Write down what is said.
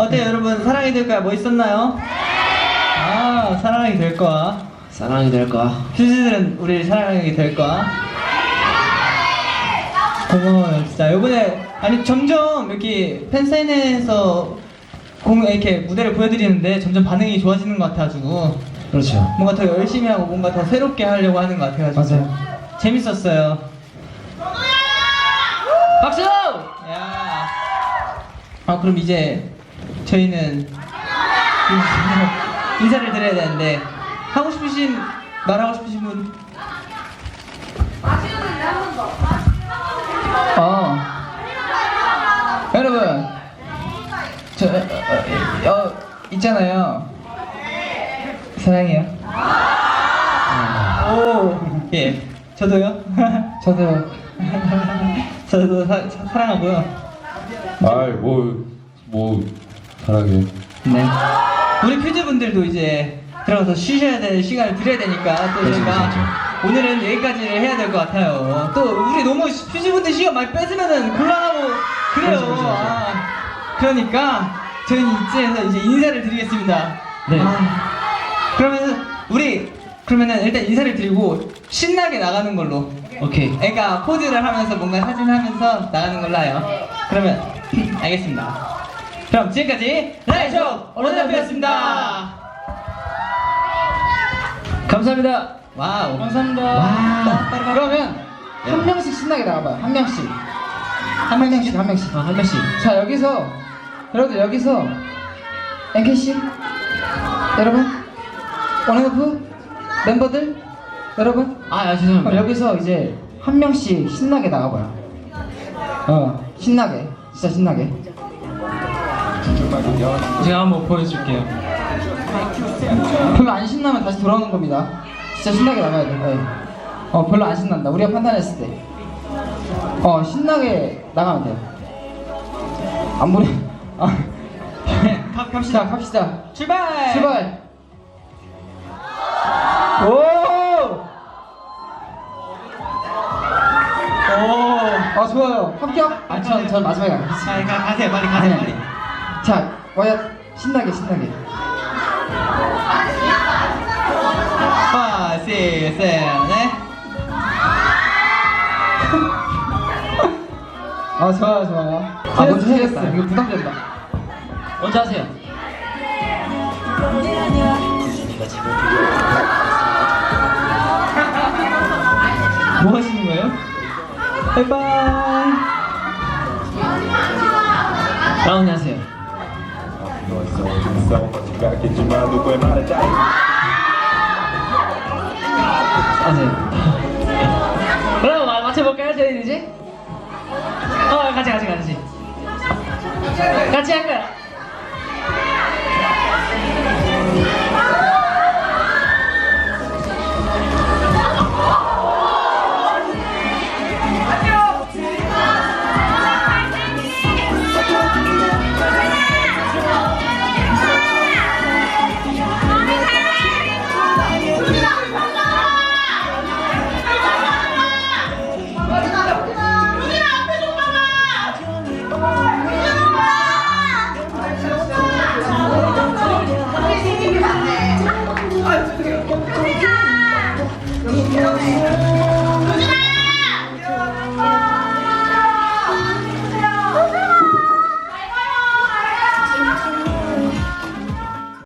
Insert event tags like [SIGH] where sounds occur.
어때요 여러분 사랑이 될 거야 뭐 있었나요? 아 사랑이 될 거야 사랑이 될까? 휴지들은 우리 사랑이 될 거야 고마워요 진짜 요번에 아니 점점 이렇게 팬사인회에서 공 이렇게 무대를 보여드리는데 점점 반응이 좋아지는 것 같아가지고 그렇죠. 뭔가 더 열심히 하고 뭔가 더 새롭게 하려고 하는 것 같아가지고 맞아요. 재밌었어요 박수! 야. 아 그럼 이제 저희는 인사- 인사를 드려야 되는데 하고 싶으신 말하고 싶으신 분? 어. 여러분 저 어, 어, 어, 있잖아요. 사랑해요. 오. 예. 저도요. [LAUGHS] 저도요. [LAUGHS] 저도 사, 사- 사랑하고요. 아이 뭐, 뭐 사랑해 네. 우리 퓨즈분들도 이제 들어가서 쉬셔야 될 시간을 드려야 되니까 또 그렇죠, 저희가 그렇죠. 오늘은 여기까지를 해야 될 것 같아요. 또 우리 너무 퓨즈분들 시간 많이 뺏으면은 곤란하고 그래요. 그렇죠, 그렇죠, 그렇죠. 아, 그러니까 저희는 이쯤에서 이제 인사를 드리겠습니다. 네. 아, 그러면 우리 그러면은 일단 인사를 드리고 신나게 나가는 걸로. 오케이. 그러니까 포즈를 하면서 뭔가 사진 하면서 나가는 걸로 해요. 그러면 알겠습니다. 그럼 지금까지 라이쇼 오른남이었습니다. 감사합니다. 와우. 감사합니다. 와. 그러면 한 명씩 신나게 나가봐요. 한 명씩. 한 명씩 한 명씩. 아, 한 명씩. 자 여기서 여러분들 여기서 씨, 여러분 원앤오프 멤버들 여러분 아, 아 죄송합니다. 여기서 이제 한 명씩 신나게 나가봐요. 어 신나게 진짜 신나게. 제가 한번 보여줄게요. 별로 안 신나면 다시 돌아오는 겁니다. 진짜 신나게 나가야 돼. 네. 어 별로 안 신난다. 우리가 판단했을 때. 어 신나게 나가면 돼요. 안 보내. 아. 가, 자 갑시다. 갑시다. 출발. 출발. 오. 오. 아 좋아요. 합격. 아 전 전 마지막에 가겠습니다. 가, 가, 가세요. 빨리 가세요. 빨리. 자 와야 신나게 신나게. 5, 6, 7, 8. 아 좋아요 좋아요. 아, 먼저 해야겠다. 이거 부담된다. 먼저 하세요. 뭐 하시는 거예요? 바이바이. 라운드 하세요. 어, 같이, 같이, 같이. 같이 할 거야.